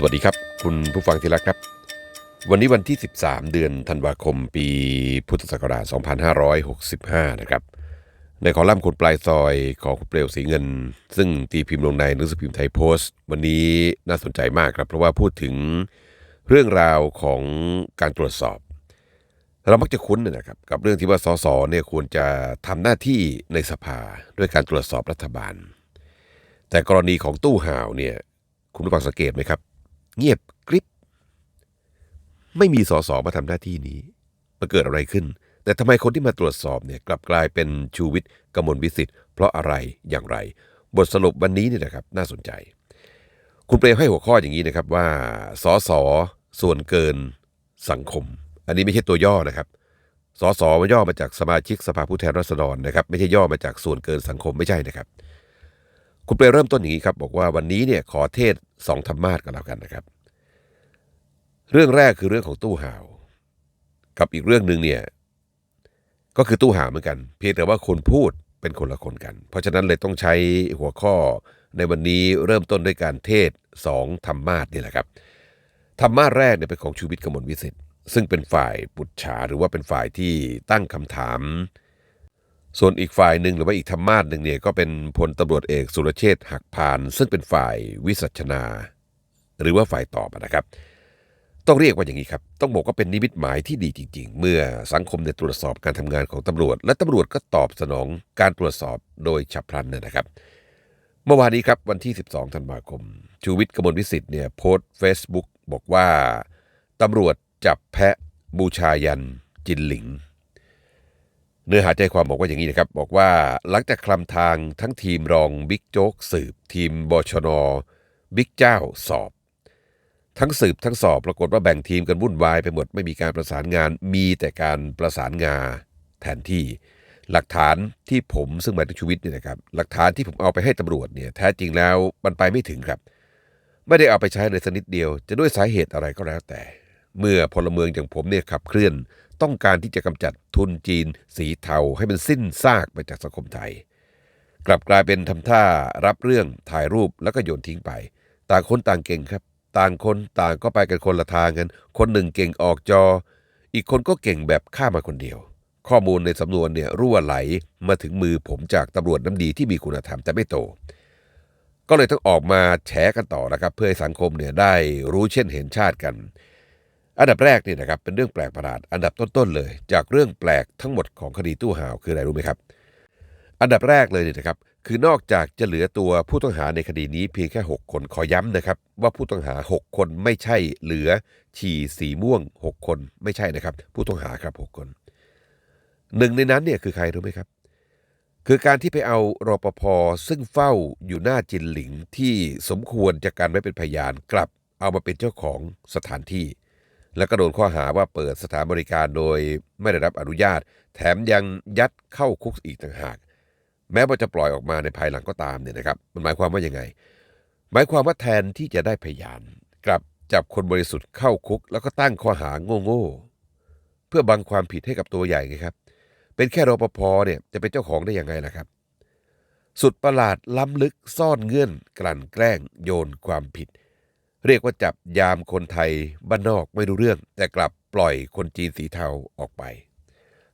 สวัสดีครับ คุณผู้ฟังที่รักครับ วันนี้วันที่ 13 เดือนธันวาคมปีพุทธศักราช 2565 นะครับ ในคอลัมน์คนปลายซอยของคุณเปลวสีเงิน ซึ่งตีพิมพ์ลงในหนังสือพิมพ์ไทยโพสต์ วันนี้น่าสนใจมากครับ เพราะว่าพูดถึงเรื่องราวของการตรวจสอบ เรามักจะคุ้นนะครับ กับเรื่องที่ว่าสสเนี่ยควรจะทำหน้าที่ในสภาด้วยการตรวจสอบรัฐบาล แต่กรณีของตู้ห่าวเนี่ยคุณผู้ฟังสังเกตไหมครับ เงียบกริบ ไม่มีสสมาทำหน้าที่นี้มันเกิดอะไรขึ้น แต่ทำไมคนที่มาตรวจสอบเนี่ยกลับกลายเป็นชูวิทย์กมลวิสิทธิ์เพราะอะไรอย่างไร บทสรุปวันนี้เนี่ยนะครับน่าสนใจ คุณเปรมให้หัวข้ออย่างนี้นะครับว่าสสส่วนเกินสังคม อันนี้ไม่ใช่ตัวย่อนะครับสสมันย่อมาจากสมาชิกสภาผู้แทนราษฎรนะครับ ไม่ใช่ย่อมาจากส่วนเกินสังคมไม่ใช่นะครับ คุณเปรเริ่มต้นอย่างนี้ครับ บอกว่าวันนี้เนี่ยขอเทศสองธรรมาสกันแล้วกันนะครับ เรื่องแรกคือเรื่องของตู้ห่าว กับอีกเรื่องหนึ่งเนี่ยก็คือตู้ห่าวเหมือนกัน เพียงแต่ว่าคนพูดเป็นคนละคนกัน เพราะฉะนั้นเลยต้องใช้หัวข้อในวันนี้เริ่มต้นด้วยการเทศสองธรรมาสนี่แหละครับธรรมาสแรกเนี่ยเป็นของชูวิทย์กมลวิสิทธิ์ซึ่งเป็นฝ่ายปุจฉาหรือว่าเป็นฝ่ายที่ตั้งคำถาม ส่วนอีกฝ่ายหนึ่งหรือว่าอีกธรรมาสหนึ่งเนี่ยก็เป็นพลตำรวจเอกสุรเชษฐ์หักพาน ซึ่งเป็นฝ่ายวิสัชนา หรือว่าฝ่ายตอบนะครับ ต้องเรียกว่าอย่างนี้ครับ ต้องบอกว่าเป็นนิมิตหมายที่ดีจริง ๆ เมื่อสังคมเนี่ยตรวจสอบการทำงานของตำรวจ และตำรวจก็ตอบสนองการตรวจสอบโดยฉับพลันเนี่ยนะครับ เมื่อวานนี้ครับวันที่ 12 ธันวาคม ชูวิทย์กมลวิสิทธิ์เนี่ยโพสต์เฟซบุ๊กบอกว่าตำรวจจับแพะบูชายัน จินหลิง เนื้อหาใจความบอกว่าอย่างนี้นะครับ บอกว่าหลังจากคลำทางทั้งทีมรองบิ๊กโจ๊กสืบ ทีมบชนบิ๊กเจ้าสอบ ทั้งสืบทั้งสอบปรากฏว่าแบ่งทีมกันวุ่นวายไปหมดไม่มีการประสานงานมีแต่การประสานงาแทนที่หลักฐานที่ผมซึ่งหมายถึงชีวิตเนี่ยนะครับ หลักฐานที่ผมเอาไปให้ตำรวจเนี่ยแท้จริงแล้วมันไปไม่ถึงครับ ไม่ได้เอาไปใช้เลยสักนิดเดียว จะด้วยสาเหตุอะไรก็แล้วแต่ เมื่อพลเมืองอย่างผมเนี่ยขับเคลื่อน ต้องการที่จะกำจัดทุนจีน สีเทาให้มันสิ้นซากไปจากสังคมไทย กลับกลายเป็นทำท่ารับเรื่องถ่ายรูปแล้วก็โยนทิ้งไป ต่างคนต่างเก่งครับ ต่างคนต่างก็ไปกันคนละทางกัน คนหนึ่งเก่งออกจอ อีกคนก็เก่งแบบข้ามาคนเดียว ข้อมูลในสำนวนเนี่ยรั่วไหลมาถึงมือผมจากตำรวจน้ำดีที่มีคุณธรรมแต่ไม่โตก็เลยต้องออกมาแฉกันต่อนะครับ เพื่อให้สังคมเนี่ยได้รู้เช่นเห็นชาติกัน อันดับแรกนี่นะครับเป็นเรื่องแปลกประหลาดอันดับต้นๆเลย จากเรื่องแปลกทั้งหมดของคดีตู้ห่าวคืออะไรรู้ไหมครับ อันดับแรกเลยนี่นะครับคือนอกจากจะเหลือตัวผู้ต้องหาในคดีนี้เพียงแค่ 6 คนขอย้ำนะครับ ว่าผู้ต้องหา 6 คนไม่ใช่เหลือฉี่สีม่วง 6 คนไม่ใช่นะครับ ผู้ต้องหาครับ 6 คนหนึ่งในนั้นเนี่ยคือใครรู้ไหมครับ คือการที่ไปเอารอปภซึ่งเฝ้าอยู่หน้าจินหลิงที่สมควรจะการไว้เป็นพยานกลับเอามาเป็นเจ้าของสถานที่ แล้วก็โดนข้อหาว่าเปิดสถานบริการโดยไม่ได้รับอนุญาต แถมยังยัดเข้าคุกอีกต่างหาก แม้ว่าจะปล่อยออกมาในภายหลังก็ตามเนี่ยนะครับ มันหมายความว่ายังไง หมายความว่าแทนที่จะได้พยาน กลับจับคนบริสุทธิ์เข้าคุก แล้วก็ตั้งข้อหาโง่ๆเพื่อบังความผิดให้กับตัวใหญ่ไงครับ เป็นแค่รปภเนี่ยจะเป็นเจ้าของได้ยังไงล่ะครับ สุดประหลาดล้ำลึกซ่อนเงื่อนกลั่นแกล้งโยนความผิด เรียกว่าจับยามคนไทยบ้านนอกไม่รู้เรื่อง แต่กลับปล่อยคนจีนสีเทาออกไป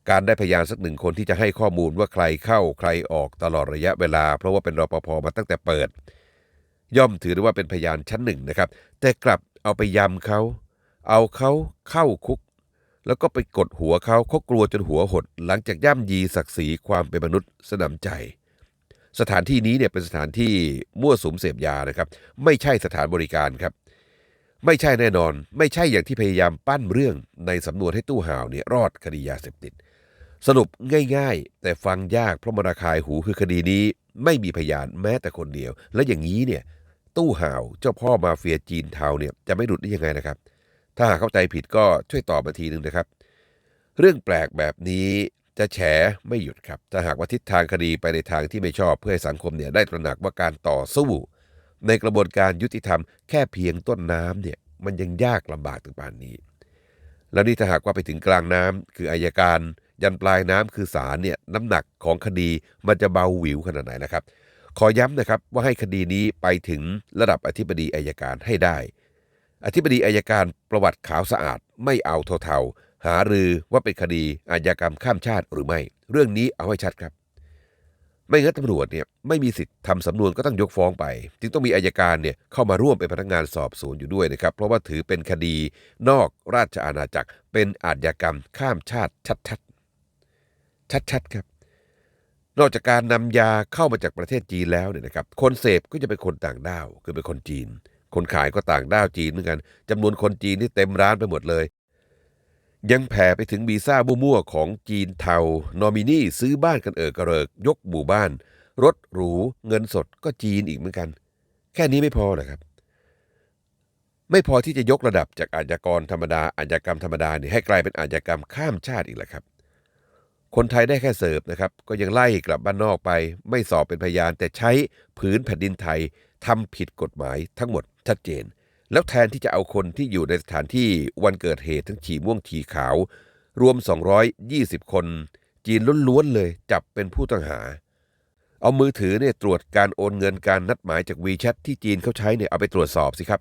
การได้พยานสักหนึ่งคนที่จะให้ข้อมูลว่าใครเข้าใครออกตลอดระยะเวลา เพราะว่าเป็นรปภมาตั้งแต่เปิด ย่อมถือได้ว่าเป็นพยานชั้นหนึ่งนะครับ แต่กลับเอาไปยำเขา เอาเขาเข้าคุก แล้วก็ไปกดหัวเขาเขากลัวจนหัวหด หลังจากย่ำยีศักดิ์ศรีความเป็นมนุษย์สนำใจ สถานที่นี้เนี่ยเป็นสถานที่มั่วสุมเสพยานะครับ ไม่ใช่สถานบริการครับ ไม่ใช่แน่นอน ไม่ใช่อย่างที่พยายามปั้นเรื่องในสำนวนให้ตู้ห่าวเนี่ยรอดคดียาเสพติด สรุปง่ายๆ แต่ฟังยากเพราะมราคายหูคือคดีนี้ ไม่มีพยานแม้แต่คนเดียว และอย่างนี้เนี่ยตู้ห่าวเจ้าพ่อมาเฟียจีนเทาเนี่ยจะไม่หลุดได้ยังไงนะครับ ถ้าหากเข้าใจผิดก็ช่วยตอบมาทีหนึ่งนะครับ เรื่องแปลกแบบนี้ จะแฉไม่หยุดครับถ้าหากว่าทิศทางคดีไปในทางที่ไม่ชอบเพื่อให้สังคมเนี่ยได้ตระหนักว่าการต่อสู้ในกระบวนการยุติธรรมแค่เพียงต้นน้ำเนี่ยมันยังยากลำบากถึงป่านนี้ แล้วนี่ถ้าหากว่าไปถึงกลางน้ำคืออายการ ยันปลายน้ำคือศาลเนี่ยน้ำหนักของคดีมันจะเบาหวิวขนาดไหนนะครับ ขอย้ำนะครับว่าให้คดีนี้ไปถึงระดับอธิบดีอายการให้ได้ อธิบดีอายการประวัติขาวสะอาดไม่เอาเทาๆ หารือว่าเป็นคดีอาญากรรมข้ามชาติหรือไม่ เรื่องนี้เอาให้ชัดครับ ไม่งั้นตำรวจเนี่ยไม่มีสิทธิ์ทำสำนวนก็ต้องยกฟ้องไป จึงต้องมีอายการเนี่ยเข้ามาร่วมเป็นพนักงานสอบสวนอยู่ด้วยนะครับ เพราะว่าถือเป็นคดีนอกราชอาณาจักร เป็นอาญากรรมข้ามชาติชัดๆ ชัดๆครับนอกจากการนำยาเข้ามาจากประเทศจีนแล้วเนี่ยนะครับ คนเสพก็จะเป็นคนต่างด้าว คือเป็นคนจีน คนขายก็ต่างด้าวจีนเหมือนกันจำนวนคนจีนที่เต็มร้านไปหมดเลย ยังแผ่ไปถึงวีซ่ามั่วๆของจีนเทานอมินีซื้อบ้านกันเออกระเริก ยกหมู่บ้าน รถหรู เงินสดก็จีนอีกเหมือนกัน แค่นี้ไม่พอเหรอครับ ไม่พอที่จะยกระดับจากอาชญากรธรรมดาอาชญากรรมธรรมดาเนี่ยให้กลายเป็นอาชญากรรมข้ามชาติอีกแหละครับ คนไทยได้แค่เสิร์ฟนะครับ ก็ยังไล่กลับบ้านนอกไป ไม่สอบเป็นพยานแต่ใช้ผืนแผ่นดินไทยทำผิดกฎหมายทั้งหมดชัดเจน แล้วแทนที่จะเอาคนที่อยู่ในสถานที่วันเกิดเหตุทั้งฉี่ม่วงฉี่ขาว รวม 220 คน จีนล้วนๆเลยจับเป็นผู้ต้องหา เอามือถือเนี่ยตรวจการโอนเงินการนัดหมายจากวีแชทที่จีนเขาใช้เนี่ยเอาไปตรวจสอบสิครับ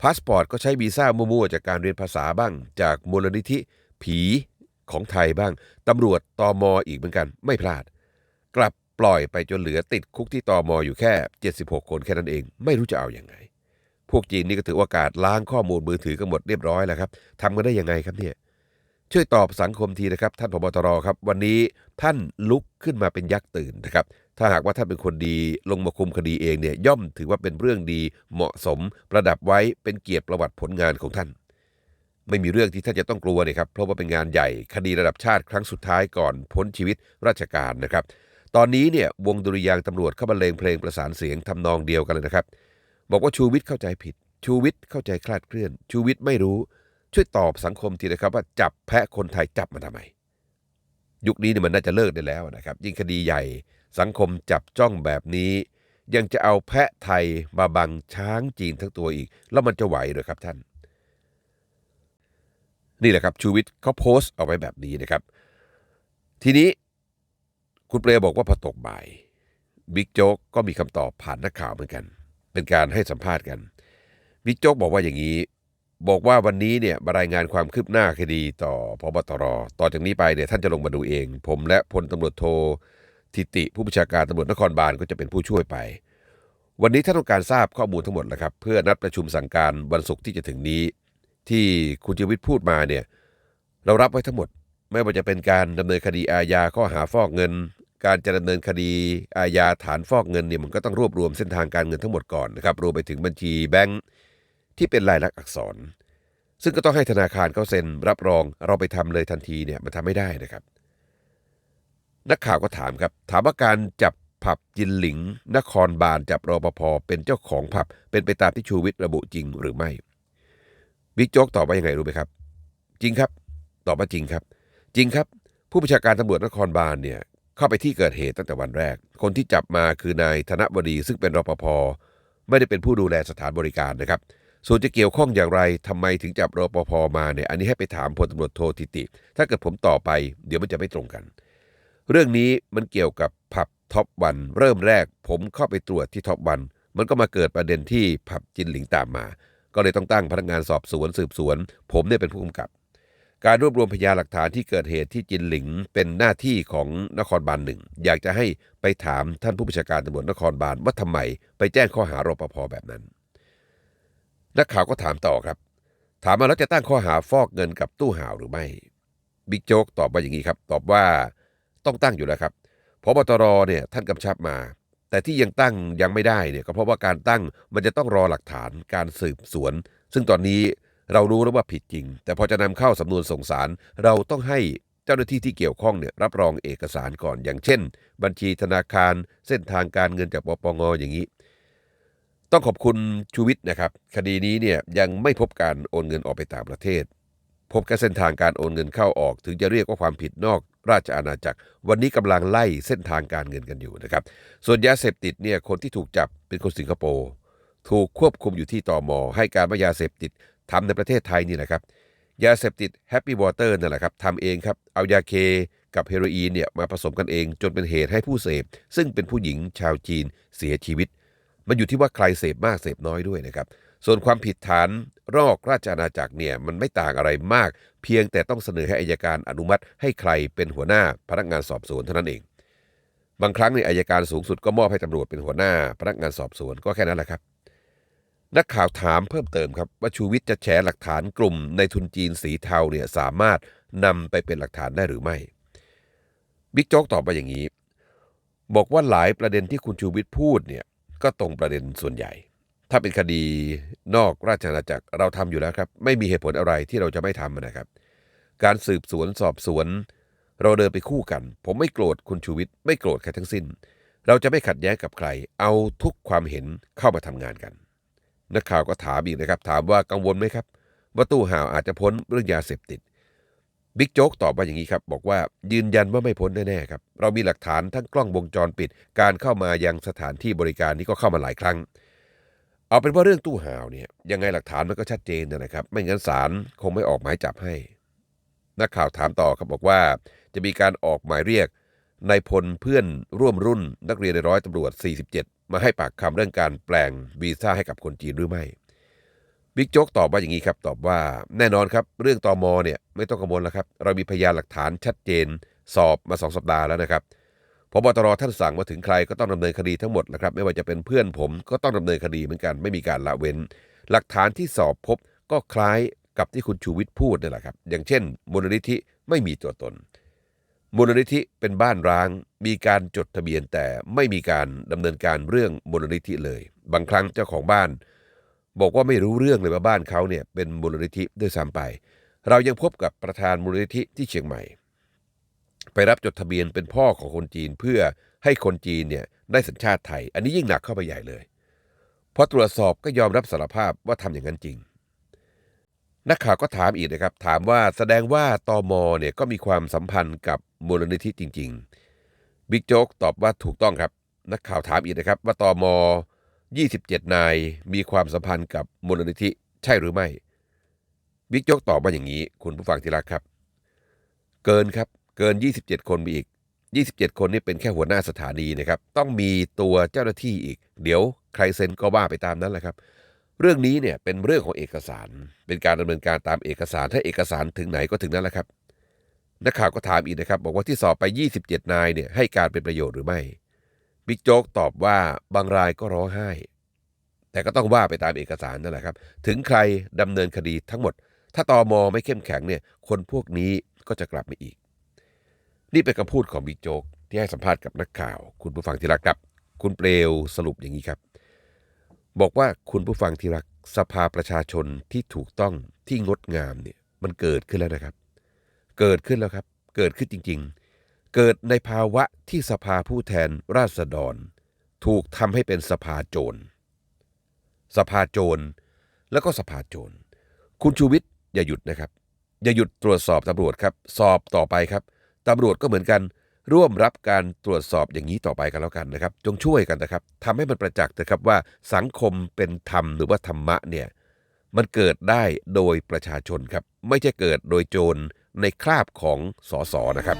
พาสปอร์ตก็ใช้วีซ่ามั่วๆจากการเรียนภาษาบ้าง จากมูลนิธิผีของไทยบ้าง ตำรวจตอมออีกเหมือนกัน ไม่พลาด กลับปล่อยไปจนเหลือติดคุกที่ตอมออยู่แค่ 76 คนแค่นั้นเอง ไม่รู้จะเอาอย่างไง พวกจีนนี่ก็ถือโอกาสล้างข้อมูลมือถือกันหมดเรียบร้อยแล้วครับทำกันได้ยังไงครับเนี่ยช่วยตอบสังคมทีนะครับ ท่านผบตรครับ วันนี้ท่านลุกขึ้นมาเป็นยักษ์ตื่นนะครับ ถ้าหากว่าท่านเป็นคนดีลงมาคุมคดีเองเนี่ยย่อมถือว่าเป็นเรื่องดีเหมาะสม ประดับไว้เป็นเกียรติประวัติผลงานของท่าน ไม่มีเรื่องที่ท่านจะต้องกลัวนะครับเพราะว่าเป็นงานใหญ่คดีระดับชาติครั้งสุดท้ายก่อนพ้นชีวิตราชการนะครับ ตอนนี้เนี่ยวงดุริยางตำรวจเข้าบรรเลงเพลงประสานเสียงทำนองเดียวกันเลยนะครับ บอกว่าชูวิทย์เข้าใจผิด ชูวิทย์เข้าใจคลาดเคลื่อน ชูวิทย์ไม่รู้ ช่วยตอบสังคมทีนะครับว่าจับแพะคนไทยจับมาทำไม ยุคนี้เนี่ยมันน่าจะเลิกได้แล้วนะครับ ยิ่งคดีใหญ่สังคมจับจ้องแบบนี้ ยังจะเอาแพะไทยมาบังช้างจีนทั้งตัวอีก แล้วมันจะไหวเหรอครับท่าน นี่แหละครับชูวิทย์เขาโพสต์เอาไว้แบบนี้นะครับ ทีนี้คุณเปรยบอกว่าพอตกบ่ายบิ๊กโจ๊กก็มีคำตอบผ่านนักข่าวเหมือนกัน เป็นการให้สัมภาษณ์กันบิ๊กโจ๊กบอกว่าอย่างนี้ บอกว่าวันนี้เนี่ยรายงานความคืบหน้าคดีต่อพบตรต่อจากนี้ไปเนี่ยท่านจะลงมาดูเอง ผมและพลตำรวจโททิติผู้บัญชาการตำรวจนครบาลก็จะเป็นผู้ช่วยไป วันนี้ท่านต้องการทราบข้อมูลทั้งหมดแล้วครับ เพื่อนัดประชุมสั่งการวันศุกร์ที่จะถึงนี้ ที่คุณชีวิตพูดมาเนี่ยเรารับไว้ทั้งหมด ไม่ว่าจะเป็นการดำเนินคดีอาญาข้อหาฟอกเงิน การจะดำเนินคดีอาญาฐานฟอกเงินเนี่ยมันก็ต้องรวบรวมเส้นทางการเงินทั้งหมดก่อนนะครับรวมไปถึงบัญชีแบงค์ที่เป็นลายลักษณ์อักษร ซึ่งก็ต้องให้ธนาคารเขาเซ็นรับรองเราไปทำเลยทันทีเนี่ยมันทำไม่ได้นะครับ นักข่าวก็ถามครับ ถามว่าการจับผับจินหลิง นครบาลจับรปภเป็นเจ้าของผับ เป็นไปตามที่ชูวิทย์ระบุจริงหรือไม่บิ๊กโจ๊กตอบว่ายังไงรู้ไหมครับ จริงครับ ตอบว่าจริงครับ จริงครับ ผู้บัญชาการตำรวจนครบาลเนี่ย เข้าไปที่เกิดเหตุตั้งแต่วันแรก คนที่จับมาคือนายธนบดีซึ่งเป็นรปภไม่ได้เป็นผู้ดูแลสถานบริการนะครับ ส่วนจะเกี่ยวข้องอย่างไรทำไมถึงจับรปภมาเนี่ยอันนี้ให้ไปถามพลตำรวจโททิติ ถ้าเกิดผมต่อบไป เดี๋ยวมันจะไม่ตรงกัน เรื่องนี้มันเกี่ยวกับผับท็อปวันเริ่มแรก ผมเข้าไปตรวจที่ท็อปวันมันก็มาเกิดประเด็นที่ผับจินหลิงตามมา ก็เลยต้องตั้งพนักงานสอบสวนสืบสวน ผมเนี่ยเป็นผู้กำกับ การรวบรวมพยานหลักฐานที่เกิดเหตุที่จินหลิงเป็นหน้าที่ของนครบาลหนึ่ง อยากจะให้ไปถามท่านผู้บัญชาการตำรวจนครบาลว่าทำไมไปแจ้งข้อหารปภแบบนั้น นักข่าวก็ถามต่อครับ ถามมาแล้วจะตั้งข้อหาฟอกเงินกับตู้ห่าวหรือไม่ บิ๊กโจ๊กตอบว่าอย่างนี้ครับ ตอบว่าต้องตั้งอยู่แล้วครับพบตรเนี่ยท่านกำชับมา แต่ที่ยังตั้งยังไม่ได้เนี่ยก็เพราะว่าการตั้งมันจะต้องรอหลักฐานการสืบสวน ซึ่งตอนนี้ เรารู้แล้วว่าผิดจริง แต่พอจะนำเข้าสำนวนส่งสารเราต้องให้เจ้าหน้าที่ที่เกี่ยวข้องเนี่ยรับรองเอกสารก่อน อย่างเช่น บัญชีธนาคาร เส้นทางการเงินจากปปงอย่างนี้ ต้องขอบคุณชูวิทย์นะครับ คดีนี้เนี่ยยังไม่พบการโอนเงินออกไปต่างประเทศ พบแค่เส้นทางการโอนเงินเข้าออก ถึงจะเรียกว่าความผิดนอกราชอาณาจักร วันนี้กำลังไล่เส้นทางการเงินกันอยู่นะครับ ส่วนยาเสพติดเนี่ยคนที่ถูกจับเป็นคนสิงคโปร์ถูกควบคุมอยู่ที่ตอมอให้การว่ายาเสพติด ทำในประเทศไทยนี่แหละครับ ยาเสพติดแฮปปี้วอเตอร์นั่นแหละครับทำเองครับ เอายาเคกับเฮโรอีนเนี่ยมาผสมกันเองจนเป็นเหตุให้ผู้เสพ ซึ่งเป็นผู้หญิงชาวจีนเสียชีวิต มันอยู่ที่ว่าใครเสพมากเสพน้อยด้วยนะครับ ส่วนความผิดฐานรอกราชอาณาจักรเนี่ยมันไม่ต่างอะไรมาก เพียงแต่ต้องเสนอให้อายการอนุมัติ ให้ใครเป็นหัวหน้าพนักงานสอบสวนเท่านั้นเอง บางครั้งในยอายการสูงสุดก็มอบให้ตำรวจเป็นหัวหน้าพนักงานสอบสวนก็แค่นั้นแหละครับ นักข่าวถามเพิ่มเติมครับว่าชูวิทย์จะแฉหลักฐานกลุ่มในทุนจีนสีเทาเนี่ยสามารถนำไปเป็นหลักฐานได้หรือไม่ บิ๊กโจ๊กตอบมาอย่างนี้ บอกว่าหลายประเด็นที่คุณชูวิทย์พูดเนี่ยก็ตรงประเด็นส่วนใหญ่ ถ้าเป็นคดีนอกราชอาณาจักรเราทำอยู่แล้วครับ ไม่มีเหตุผลอะไรที่เราจะไม่ทำนะครับ การสืบสวนสอบสวน เราเดินไปคู่กัน ผมไม่โกรธคุณชูวิทย์ไม่โกรธใครทั้งสิ้น เราจะไม่ขัดแย้งกับใคร เอาทุกความเห็นเข้ามาทำงานกัน นักข่าวก็ถามอีกนะครับ ถามว่ากังวลไหมครับ ว่าตู้ห่าวอาจจะพ้นเรื่องยาเสพติดบิ๊กโจ๊กตอบมาอย่างนี้ครับ บอกว่ายืนยันว่าไม่พ้นแน่ๆครับ เรามีหลักฐานทั้งกล้องวงจรปิด การเข้ามายังสถานที่บริการนี้ก็เข้ามาหลายครั้ง เอาเป็นว่าเรื่องตู้ห่าวเนี่ยยังไงหลักฐานมันก็ชัดเจนนะครับ ไม่งั้นศาลคงไม่ออกหมายจับให้ นักข่าวถามต่อครับบอกว่า จะมีการออกหมายเรียกนายพลเพื่อนร่วมรุ่นนักเรียนในร้อยตำรวจ 47 มาให้ปากคำเรื่องการแปลงวีซ่าให้กับคนจีนหรือไม่บิ๊กโจ๊กตอบว่าอย่างนี้ครับ ตอบว่าแน่นอนครับ เรื่องตอมอเนี่ยไม่ต้องกังวลแล้วครับ เรามีพยานหลักฐานชัดเจน สอบมาสองสัปดาห์แล้วนะครับพบตรท่านสั่งมาถึงใครก็ต้องดำเนินคดีทั้งหมดนะครับ ไม่ว่าจะเป็นเพื่อนผมก็ต้องดำเนินคดีเหมือนกันไม่มีการละเว้น หลักฐานที่สอบพบก็คล้ายกับที่คุณชูวิทย์พูดนี่แหละครับ อย่างเช่นมูลนิธิไม่มีตัวตน มูลนิธิเป็นบ้านร้าง มีการจดทะเบียนแต่ไม่มีการดำเนินการเรื่องมูลนิธิเลย บางครั้งเจ้าของบ้าน บอกว่าไม่รู้เรื่องเลยว่าบ้านเขาเนี่ยเป็นมูลนิธิด้วยซ้ำไป เรายังพบกับประธานมูลนิธิที่เชียงใหม่ ไปรับจดทะเบียนเป็นพ่อของคนจีนเพื่อให้คนจีนเนี่ยได้สัญชาติไทย อันนี้ยิ่งหนักเข้าไปใหญ่เลยพอตรวจสอบก็ยอมรับสารภาพว่าทำอย่างนั้นจริง นักข่าวก็ถามอีกนะครับ ถามว่าแสดงว่าตอมเนี่ยก็มีความสัมพันธ์กับมูลนิธิจริง ๆ บิ๊กโจ๊กตอบว่าถูกต้องครับ นักข่าวถามอีกนะครับ ว่าตอม27 นายมีความสัมพันธ์กับมูลนิธิใช่หรือไม่ บิ๊กโจ๊กตอบมาอย่างนี้ คุณผู้ฟังที่รักครับ เกินครับ เกิน 27 คนมีอีก 27 คนนี่เป็นแค่หัวหน้าสถานีนะครับ ต้องมีตัวเจ้าหน้าที่อีก เดี๋ยวใครเซ็นก็ว่าไปตามนั้นแหละครับ เรื่องนี้เนี่ยเป็นเรื่องของเอกสาร เป็นการดำเนินการตามเอกสารถ้าเอกสารถึงไหนก็ถึงนั้นแหละครับนักข่าวก็ถามอีกนะครับ บอกว่าที่สอบไป 27 นายเนี่ยให้การเป็นประโยชน์หรือไม่บิ๊กโจ๊กตอบว่าบางรายก็ร้องไห้ แต่ก็ต้องว่าไปตามเอกสารนั่นแหละครับ ถึงใครดำเนินคดีทั้งหมด ถ้าตอมอไม่เข้มแข็งเนี่ยคนพวกนี้ก็จะกลับมาอีก นี่เป็นคำพูดของบิ๊กโจ๊กที่ให้สัมภาษณ์กับนักข่าว คุณผู้ฟังที่รักครับ คุณเปลวสรุปอย่างนี้ครับ บอกว่าคุณผู้ฟังที่รักสภาประชาชนที่ถูกต้องที่งดงามเนี่ยมันเกิดขึ้นแล้วนะครับ เกิดขึ้นแล้วครับ เกิดขึ้นจริง ๆ เกิดในภาวะที่สภาผู้แทนราษฎร ถูกทำให้เป็นสภาโจร สภาโจร แล้วก็สภาโจร คุณชูวิทย์อย่าหยุดนะครับ อย่าหยุดตรวจสอบตำรวจครับ สอบต่อไปครับตำรวจก็เหมือนกัน ร่วมรับการตรวจสอบอย่างนี้ต่อไปกันแล้วกันนะครับ จงช่วยกันนะครับทำให้มันประจักษ์นะครับว่าสังคมเป็นธรรมหรือว่าธรรมะเนี่ยมันเกิดได้โดยประชาชนครับ ไม่ใช่เกิดโดยโจรในคราบของสสนะครับ